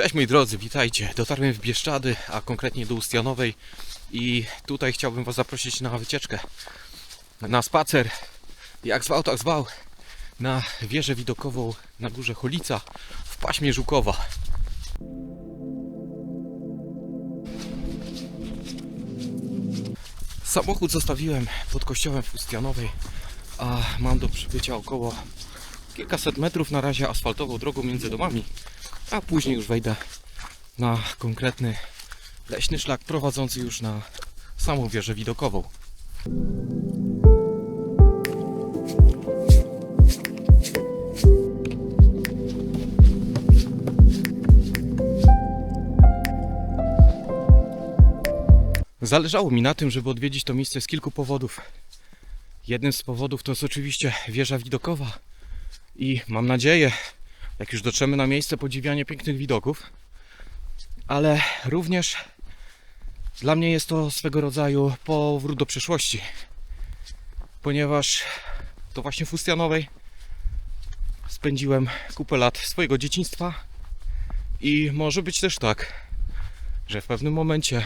Cześć moi drodzy, witajcie. Dotarłem w Bieszczady, a konkretnie do Ustianowej. I tutaj chciałbym Was zaprosić na wycieczkę, na spacer, jak zwał, tak zwał, na wieżę widokową na górze Cholica w paśmie Żukowa. Samochód zostawiłem pod kościołem w Ustianowej, a mam do przybycia około kilkaset metrów. Na razie asfaltową drogą między domami, a później już wejdę na konkretny leśny szlak prowadzący już na samą wieżę widokową. Zależało mi na tym, żeby odwiedzić to miejsce z kilku powodów. Jednym z powodów to jest oczywiście wieża widokowa i mam nadzieję, jak już dotrzemy na miejsce, podziwianie pięknych widoków, ale również dla mnie jest to swego rodzaju powrót do przeszłości, ponieważ to właśnie w Ustianowej spędziłem kupę lat swojego dzieciństwa i może być też tak, że w pewnym momencie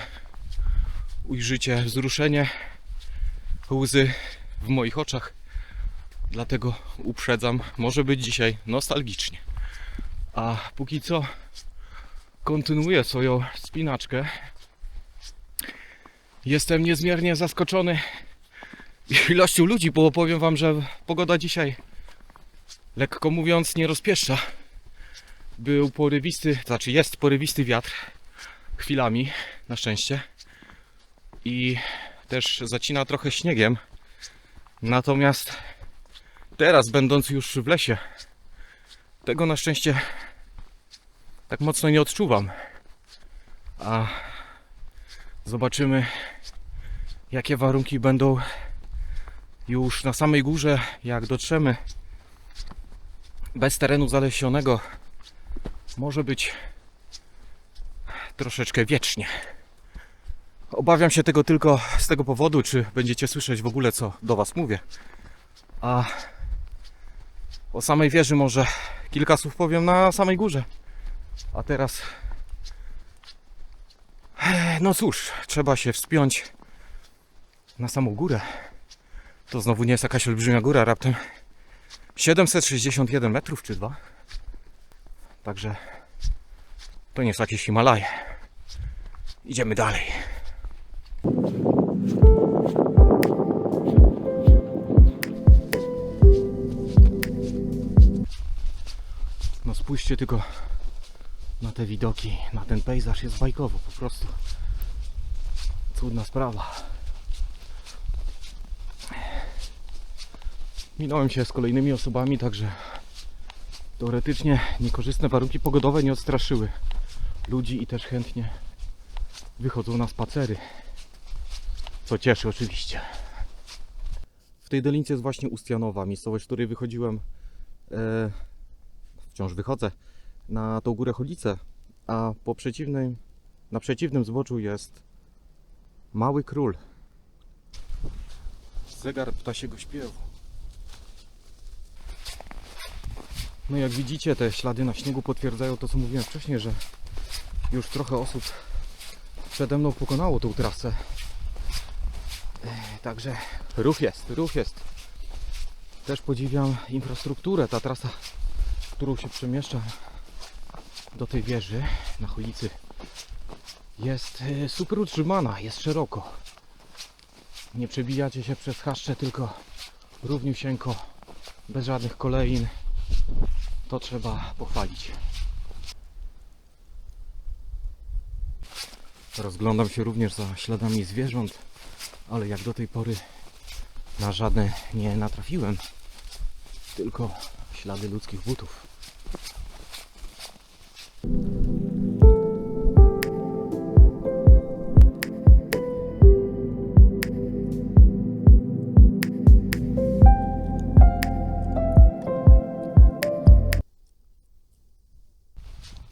ujrzycie wzruszenie, łzy w moich oczach. Dlatego uprzedzam, może być dzisiaj nostalgicznie. A póki co kontynuuję swoją spinaczkę. Jestem niezmiernie zaskoczony ilością ludzi, bo powiem wam, że pogoda dzisiaj lekko mówiąc nie rozpieszcza. Był porywisty, znaczy jest porywisty wiatr chwilami, na szczęście. I też zacina trochę śniegiem. Natomiast teraz, będąc już w lesie, tego na szczęście tak mocno nie odczuwam. A zobaczymy, jakie warunki będą już na samej górze, jak dotrzemy. Bez terenu zalesionego może być troszeczkę wiecznie. Obawiam się tego tylko z tego powodu, czy będziecie słyszeć w ogóle, co do Was mówię. A o samej wieży może kilka słów powiem na samej górze. A teraz. No cóż, trzeba się wspiąć na samą górę. To znowu nie jest jakaś olbrzymia góra, raptem 761 metrów czy dwa. Także to nie jest jakieś Himalaje. Idziemy dalej. Spójrzcie tylko na te widoki, na ten pejzaż jest bajkowo po prostu. Cudna sprawa. Minąłem się z kolejnymi osobami, także teoretycznie niekorzystne warunki pogodowe nie odstraszyły ludzi i też chętnie wychodzą na spacery. Co cieszy oczywiście. W tej dolince jest właśnie Ustianowa, miejscowość, z której wychodziłem, e, wciąż wychodzę, na tą górę Cholice, a po przeciwnym, na przeciwnym zboczu jest Mały Król. Zegar ptasiego śpiewu. No jak widzicie, te ślady na śniegu potwierdzają to, co mówiłem wcześniej, że już trochę osób przede mną pokonało tą trasę. Ech, Także ruch jest, ruch jest. Też podziwiam infrastrukturę. Ta trasa, którą się przemieszczam do tej wieży na Cholicy jest e, super utrzymana, jest szeroko. Nie przebijacie się przez chaszcze, tylko równiusieńko, bez żadnych kolejn. To trzeba pochwalić. Rozglądam się również za śladami zwierząt, ale jak do tej pory na żadne nie natrafiłem, tylko ślady ludzkich butów.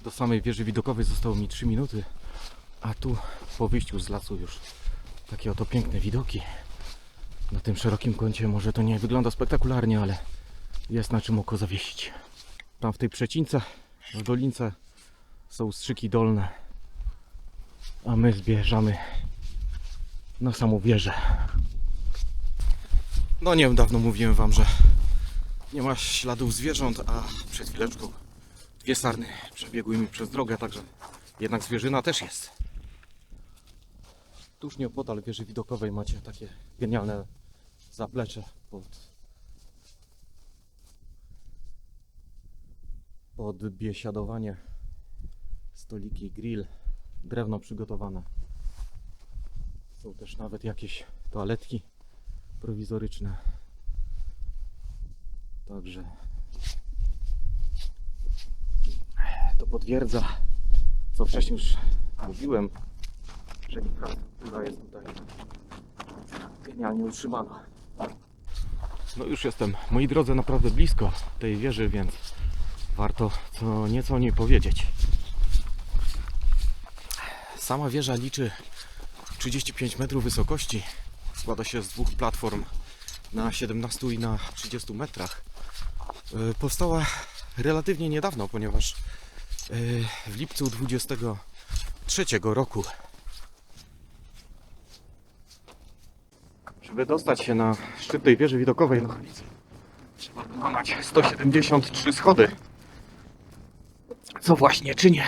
Do samej wieży widokowej zostało mi 3 minuty, a tu po wyjściu z lasu już takie oto piękne widoki. Na tym szerokim kącie może to nie wygląda spektakularnie, ale jest na czym oko zawiesić. Tam w tej przecince, w dolince są strzyki dolne, a my zbierzamy na samą wieżę. No nie dawno mówiłem wam, że nie ma śladów zwierząt, a przed chwileczką dwie sarny przebiegły mi przez drogę, także jednak zwierzyna też jest. Tuż nieopodal wieży widokowej macie takie genialne zaplecze pod pod biesiadowanie stoliki, grill, drewno przygotowane. Są też nawet jakieś toaletki prowizoryczne. Także to potwierdza, co wcześniej już mówiłem, że infrastruktura jest tutaj genialnie utrzymana. No już jestem, moi drodzy, naprawdę blisko tej wieży, więc warto co nieco o niej powiedzieć. Sama wieża liczy 35 metrów wysokości. Składa się z dwóch platform na 17 i na 30 metrach. E, Powstała relatywnie niedawno, ponieważ e, w lipcu 23 roku Żeby dostać się na szczyt tej wieży widokowej na ulicy, trzeba pokonać 173 schody. Co właśnie czynię.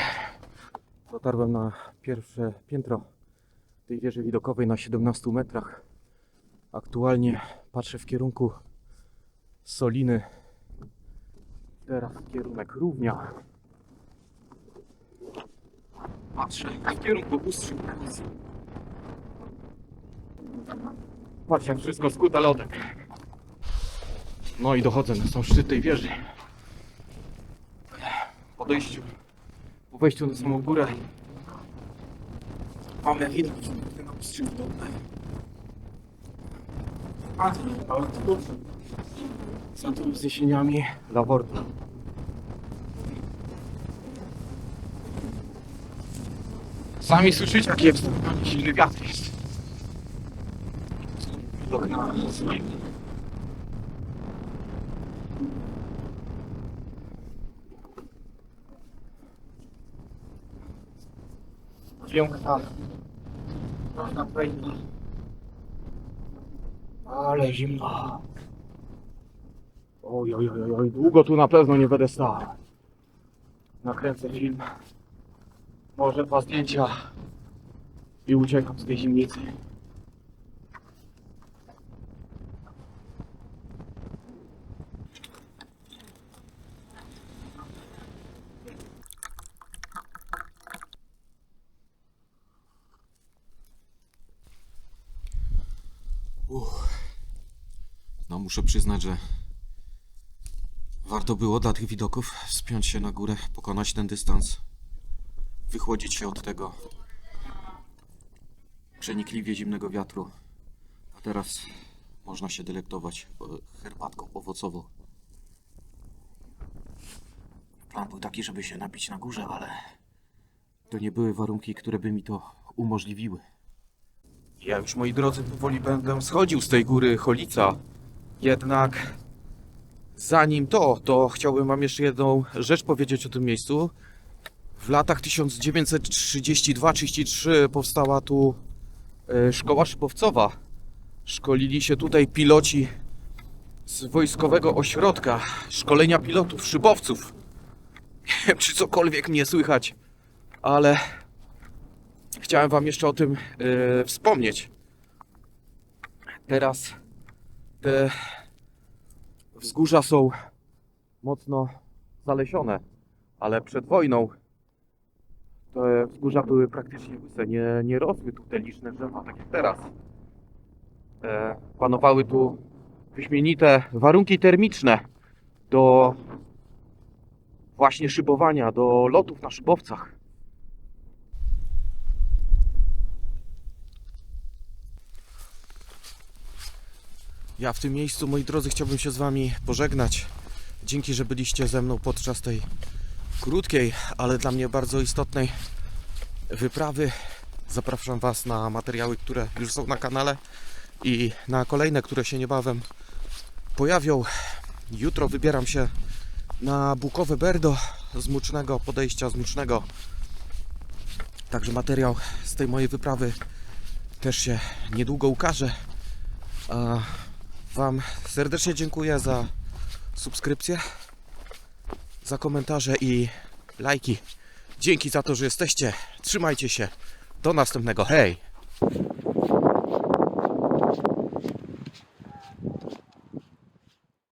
Dotarłem na pierwsze piętro tej wieży widokowej na 17 metrach. Aktualnie patrzę w kierunku Soliny. Teraz kierunek Równia. Patrzę w kierunku Ustrzyk. Patrz jak wszystko skute. No i dochodzę na sam szczyt tej wieży. Po dojściu, po wejściu na samą górę mamy widok na Ustrzyk dolny. A tu, ale tu za tymi wzniesieniami Laworda. Sami słyszycie, jaki jest silny wiatr jest. Widok na Piękna. Można powiedzieć. Ale zimno. Oj, oj, oj, oj, długo tu na pewno nie będę stał. Nakręcę film. Może dwa zdjęcia. I uciekam z tej zimnicy. No muszę przyznać, że warto było dla tych widoków wspiąć się na górę, pokonać ten dystans, wychłodzić się od tego przenikliwie zimnego wiatru. A teraz można się delektować e, herbatką owocową. Plan był taki, żeby się napić na górze, ale to nie były warunki, które by mi to umożliwiły. Ja już, moi drodzy, powoli będę schodził z tej góry Cholica. Jednak zanim to, to chciałbym wam jeszcze jedną rzecz powiedzieć o tym miejscu. W latach 1932-33 powstała tu e, szkoła szybowcowa. Szkolili się tutaj piloci z wojskowego ośrodka szkolenia pilotów, szybowców. Nie wiem, czy cokolwiek mnie słychać, ale chciałem Wam jeszcze o tym e, wspomnieć. Teraz te wzgórza są mocno zalesione, ale przed wojną te wzgórza były praktycznie łyse, nie, nie rosły tu te liczne drzewa, tak jak teraz. E, panowały tu wyśmienite warunki termiczne do właśnie szybowania, do lotów na szybowcach. Ja w tym miejscu, moi drodzy, chciałbym się z Wami pożegnać. Dzięki, że byliście ze mną podczas tej krótkiej, ale dla mnie bardzo istotnej wyprawy. Zapraszam Was na materiały, które już są na kanale i na kolejne, które się niebawem pojawią. Jutro wybieram się na Bukowe Berdo z Mucznego, podejścia z Mucznego Także materiał z tej mojej wyprawy też się niedługo ukaże. Wam serdecznie dziękuję za subskrypcję, za komentarze i lajki. Dzięki za to, że jesteście. Trzymajcie się. Do następnego. Hej!